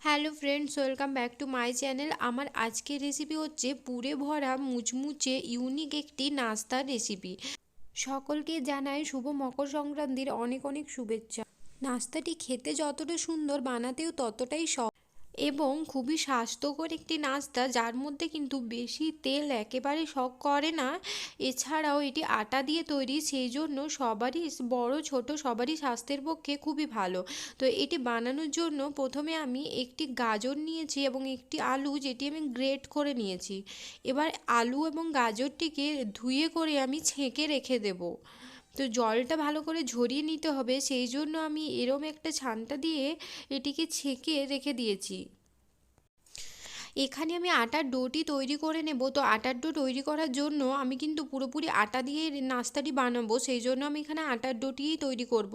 Hello friends, welcome back to my channel. আমার আজকের recipe হচ্ছে পুরে ভরা মুচমুচে ইউনিক একটি নাস্তার রেসিপি সকলকে জানাই শুভ মকর সংক্রান্তির অনেক অনেক শুভেচ্ছা। নাস্তাটি খেতে যতটা সুন্দর বানাতেও ততটাই সহজ। এবং খুবই স্বাস্থ্যকর একটি নাস্তা, যার মধ্যে কিন্তু বেশি তেল একেবারে শখ করে না। এছাড়াও এটি আটা দিয়ে তৈরি সেই জন্য সবারই বড়, ছোট সবারই স্বাস্থ্যের পক্ষে খুবই ভালো। তো এটি বানানোর জন্য প্রথমে আমি একটি গাজর নিয়েছি এবং একটি আলু, যেটি আমি গ্রেট করে নিয়েছি। এবার আলু এবং গাজরটিকে ধুয়ে করে আমি ছেঁকে রেখে দেবো। তো জলটা ভালো করে ঝরিয়ে নিতে হবে, সেই জন্য আমি এরম একটা ছানটা দিয়ে এটিকে ছেঁকে রেখে দিয়েছি। এখানে আমি আটার ডোটি তৈরি করে নেব। তো আটার ডো তৈরি করার জন্য আমি কিন্তু পুরোপুরি আটা দিয়ে নাস্তাটি বানাবো, সেই জন্য আমি এখানে আটার ডোটিই তৈরি করব।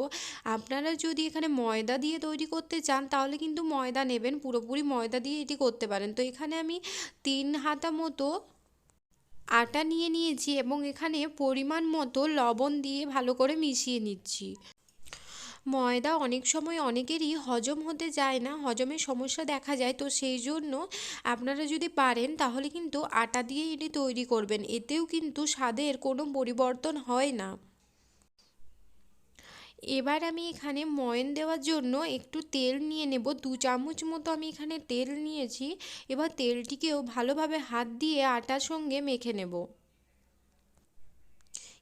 আপনারা যদি এখানে ময়দা দিয়ে তৈরি করতে চান, তাহলে কিন্তু ময়দা নেবেন, পুরোপুরি ময়দা দিয়ে এটি করতে পারেন। তো এখানে আমি তিন হাতা মতো আটা নিয়ে নিয়েছি এবং এখানে পরিমাণ মতো লবণ দিয়ে ভালো করে মিশিয়ে নিচ্ছি। ময়দা অনেক সময় অনেকেরই হজম হতে যায় না হজমের সমস্যা দেখা যায়। তো সেই জন্য আপনারা যদি পারেন, তাহলে কিন্তু আটা দিয়ে এটি তৈরি করবেন। এতেও কিন্তু স্বাদের কোনো পরিবর্তন হয় না। এবার আমি এখানে ময়ন দেওয়ার জন্য একটু তেল নিয়ে নেব। দু চামচ মতো আমি এখানে তেল নিয়েছি। এবার তেলটিকেও ভালোভাবে হাত দিয়ে আটার সঙ্গে মেখে নেব।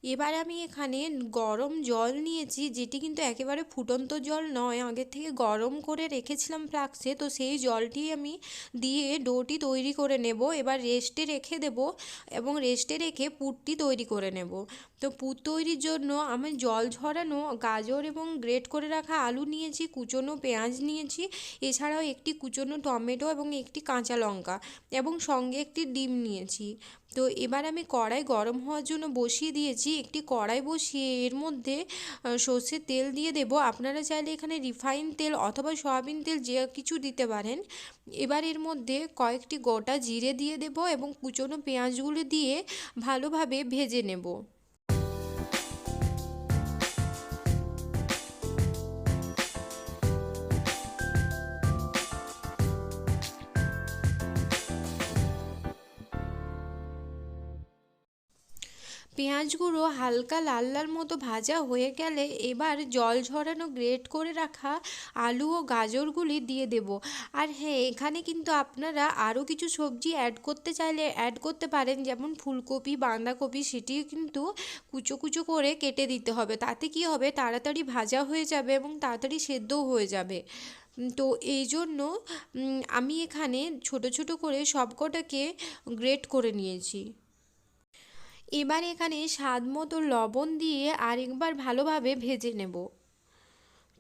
এবার আমি এখানে গরম জল নিয়েছি, যেটি কিন্তু একেবারে ফুটন্ত জল নয়। আগের থেকে গরম করে রেখেছিলাম ফ্লাক্সে, তো সেই জলটি আমি দিয়ে ডোটি তৈরি করে নেব। এবার রেস্টে রেখে দেব এবং রেস্টে রেখে পুরটি তৈরি করে নেব। তো পুর তৈরির জন্য আমি জল ঝরানো, গাজর এবং গ্রেট করে রাখা আলু নিয়েছি, কুচনো পেঁয়াজ নিয়েছি, এছাড়াও একটি কুচনো টমেটো এবং একটি কাঁচা লঙ্কা এবং সঙ্গে একটি ডিম নিয়েছি। তো এবার আমি কড়াই গরম হওয়ার জন্য বসিয়ে দিয়েছি। একটি কড়াই বসিয়ে এর মধ্যে সর্ষের তেল দিয়ে দেব। আপনারা চাইলে এখানে রিফাইন তেল অথবা সয়াবিন তেল যে কিছু দিতে পারেন। এবার এর মধ্যে কয়েকটি গোটা জিরে দিয়ে দেব এবং কুচনো পেঁয়াজগুলো দিয়ে ভালোভাবে ভেজে নেব। পেঁয়াজগুলো হালকা লাল লাল মতো ভাজা হয়ে গেলে এবার জল ঝরানো গ্রেট করে রাখা আলু ও গাজরগুলি দিয়ে দেব। আর হ্যাঁ এখানে কিন্তু আপনারা আরও কিছু সবজি অ্যাড করতে চাইলে অ্যাড করতে পারেন। যেমন ফুলকপি, বাঁধাকপি সেটিও কিন্তু কুচো কুচো করে কেটে দিতে হবে। তাতে কি হবে? তাড়াতাড়ি ভাজা হয়ে যাবে এবং তাড়াতাড়ি সেদ্ধও হয়ে যাবে। তো এই জন্য আমি এখানে ছোট ছোট করে সবকটাকে গ্রেট করে নিয়েছি। এবার এখানে স্বাদ মতো লবণ দিয়ে আরেকবার ভালোভাবে ভেজে নেব।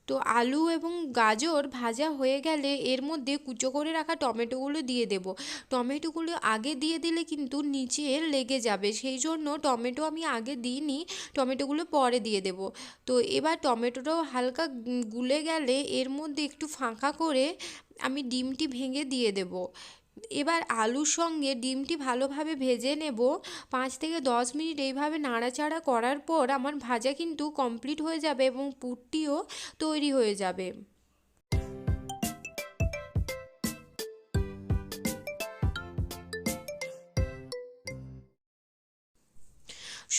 তো আলু এবং গাজর ভাজা হয়ে গেলে এর মধ্যে কুচো করে রাখা টমেটোগুলো দিয়ে দেব। টমেটোগুলো আগে দিয়ে দিলে কিন্তু নিচে লেগে যাবে, সেই জন্য টমেটো আমি আগে দিইনি, টমেটোগুলো পরে দিয়ে দেব। তো এবার টমেটোটাও হালকা গুলে গেলে এর মধ্যে একটু ফাঁকা করে আমি ডিমটি ভেঙে দিয়ে দেব। এবার আলুর সঙ্গে ডিমটি ভালোভাবে ভেজে নেব। পাঁচ থেকে দশ মিনিট এইভাবে নাড়াচাড়া করার পর আমার ভাজা কিন্তু কমপ্লিট হয়ে যাবে এবং পুরটিও তৈরি হয়ে যাবে।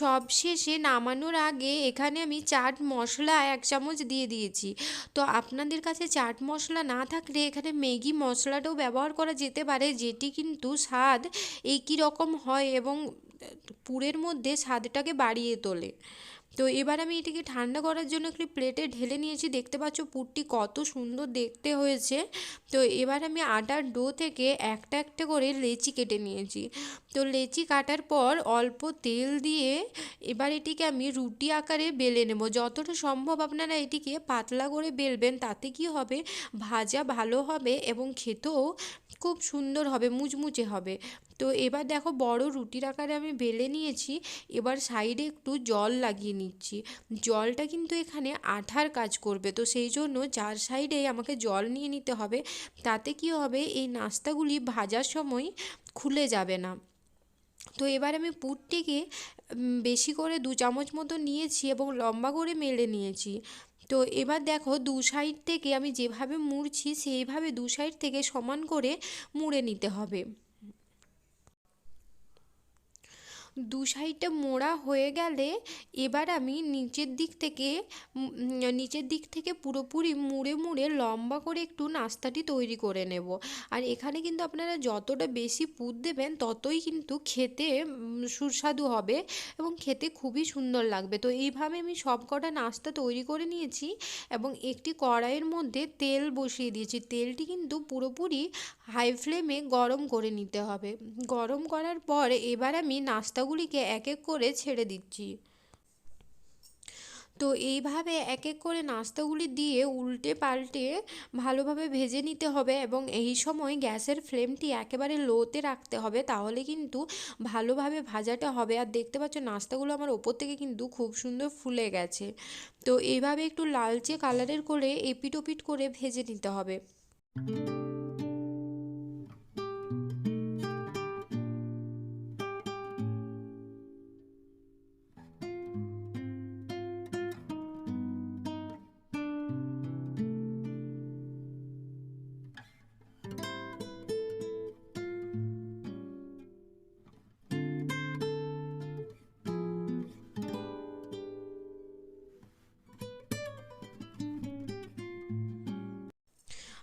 সব শেষে নামানোর আগে এখানে আমি চাট মশলা এক চামচ দিয়ে দিয়েছি। তো আপনাদের কাছে চাট মশলা না থাকলে এখানে ম্যাগি মশলাটাও ব্যবহার করা যেতে পারে, যেটি কিন্তু স্বাদ একই রকম হয় এবং পুরের মধ্যে স্বাদটাকে বাড়িয়ে তোলে। তো এবার আমি এটিকে ঠান্ডা করার জন্য একটি প্লেটে ঢেলে নিয়েছি। দেখতে পাচ্ছ পুরটি কত সুন্দর দেখতে হয়েছে। তো এবার আমি আটার ডো থেকে একটা একটা করে লেচি কেটে নিয়েছি। তো লেচি কাটার পর অল্প তেল দিয়ে এবার এটিকে আমি রুটি আকারে বেলে নেব। যতটা সম্ভব আপনারা এটিকে পাতলা করে বেলবেন, তাতে কি হবে? ভাজা ভালো হবে এবং খেতেও খুব সুন্দর হবে, মুচমুচে হবে। তো এবার দেখো বড় রুটির আকারে আমি বেলে নিয়েছি, এবার সাইডে একটু জল লাগিয়ে নিচ্ছি। জলটা কিন্তু এখানে আঠার কাজ করবে, তো সেই জন্য চার সাইডে আমাকে জল নিয়ে নিতে হবে। তাতে কি হবে, এই নাস্তাগুলি ভাজার সময় খুলে যাবে না। তো এবার আমি পুরটিকে বেশি করে দু চামচ মতো নিয়েছি এবং লম্বা করে মেলে নিয়েছি। তো এবার দেখো দু সাইড থেকে আমি যেভাবে মুড়ছি, সেইভাবে দু সাইড থেকে সমান করে মুড়ে নিতে হবে। দু সাইডটা মোড়া হয়ে গেলে এবার আমি নিচের দিক থেকে নিচের দিক থেকে পুরোপুরি মুড়ে মুড়ে লম্বা করে একটু নাস্তাটি তৈরি করে নেব। আর এখানে কিন্তু আপনারা যতটা বেশি পুর দেবেন ততই কিন্তু খেতে সুস্বাদু হবে এবং খেতে খুবই সুন্দর লাগবে। তো এইভাবে আমি সব কটা নাস্তা তৈরি করে নিয়েছি এবং একটি কড়াইয়ের মধ্যে তেল বসিয়ে দিয়েছি। তেলটি কিন্তু পুরোপুরি হাই ফ্লেমে গরম করে নিতে হবে। গরম করার পর এবার আমি নাস্তাগুলিকে এক এক করে ছেড়ে দিচ্ছি। তো এইভাবে এক এক করে নাস্তাগুলি দিয়ে উল্টে পাল্টে ভালোভাবে ভেজে নিতে হবে এবং এই সময় গ্যাসের ফ্লেমটি একেবারে লোতে রাখতে হবে, তাহলে কিন্তু ভালোভাবে ভাজাটা হবে। আর দেখতে পাচ্ছ নাস্তাগুলো আমার ওপর থেকে কিন্তু খুব সুন্দর ফুলে গেছে। তো এইভাবে একটু লালচে কালারের করে এপিট ওপিট করে ভেজে নিতে হবে।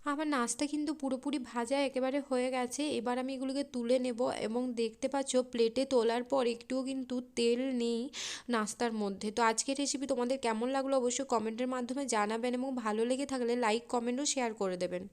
আমার নাস্তা কিন্তু পুরোপুরি ভাজা একেবারে হয়ে গেছে। এবার আমি এগুলোকে তুলে নেব এবং দেখতে পাচ্ছ প্লেটে তোলার পর একটুও কিন্তু তেল নেই নাস্তার মধ্যে। তো আজকের রেসিপি তোমাদের কেমন লাগল অবশ্যই কমেন্টের মাধ্যমে জানাবেন এবং ভালো লেগে থাকলে লাইক কমেন্টও শেয়ার করে দেবেন।